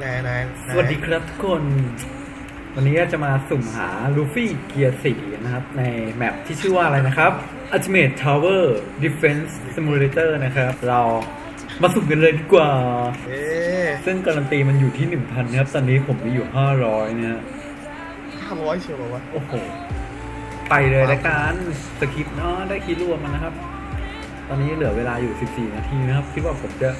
ไหนไหนไหนสวัสดีครับทุกคน วันนี้ก็จะมาสุ่มหาลูฟี่เกียร์สี่นะครับ ในแมปที่ชื่อว่าอะไรนะครับ Ultimate Tower Defense Simulator นะครับ เรามาสุ่มกันเลยดีกว่า เอ๊ะซึ่งการันตีมันอยู่ที่ 1,000นะครับ ตอนนี้ผมมีอยู่ 500นะฮะห้าร้อยเชียวเหรอวะโอ้โห ไปเลยละกันสคริปต์เนาะได้คิดรวมมันนะครับ ตอนนี้เหลือเวลาอยู่ 14 นาทีนะครับ คิดว่าผมจะ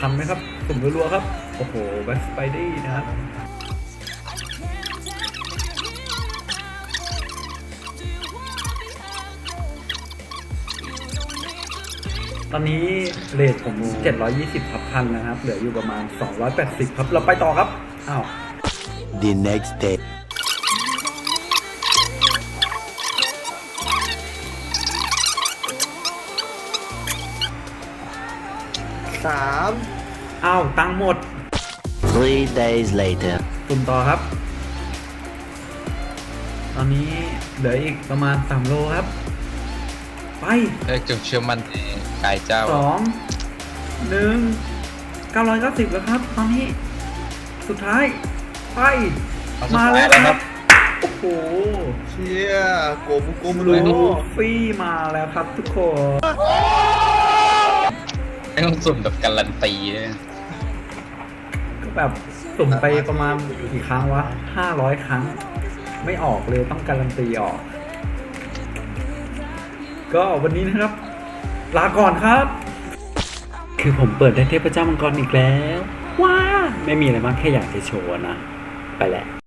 ทำไหมครับสุ่มรัวๆครับ โอ้โหแบ็คสไปดี้นะครับตอนนี้เรทผม 720ทับพันนะครับ เหลืออยู่ประมาณ 280 ครับ เราไปต่อครับ อ้าว the next day. สามอ้าวตังค์หมด Three days later. สุ่มต่อครับ ตอนนี้เหลืออีกประมาณ3โลครับ ไปเอ้ยจุดเชื่อมั่นในกายเจ้าสองหนึ่งเก้าร้อยเก้าสิบแล้วครับ ตอนนี้สุดท้าย ไป เอาสุดมาท้ายแล้วแล้วคครัรับบโอ้โหเชี่ยโกมุโกมลูรูฟี่มาแล้วครับทุกคน ไม่ต้องสุ่มแบบการันตีเลยก็แบบสุ่มไปประมาณกี่ครั้งวะห้าร้อยครั้ง ไม่ออกเลยต้องการันตีออก ก็วันนี้นะครับ ลาก่อนครับ คือผมเปิดได้เทพเจ้ามังกรอีกแล้ว ว้า ไม่มีอะไรมากแค่อยากจะโชว์นะ ไปแหละ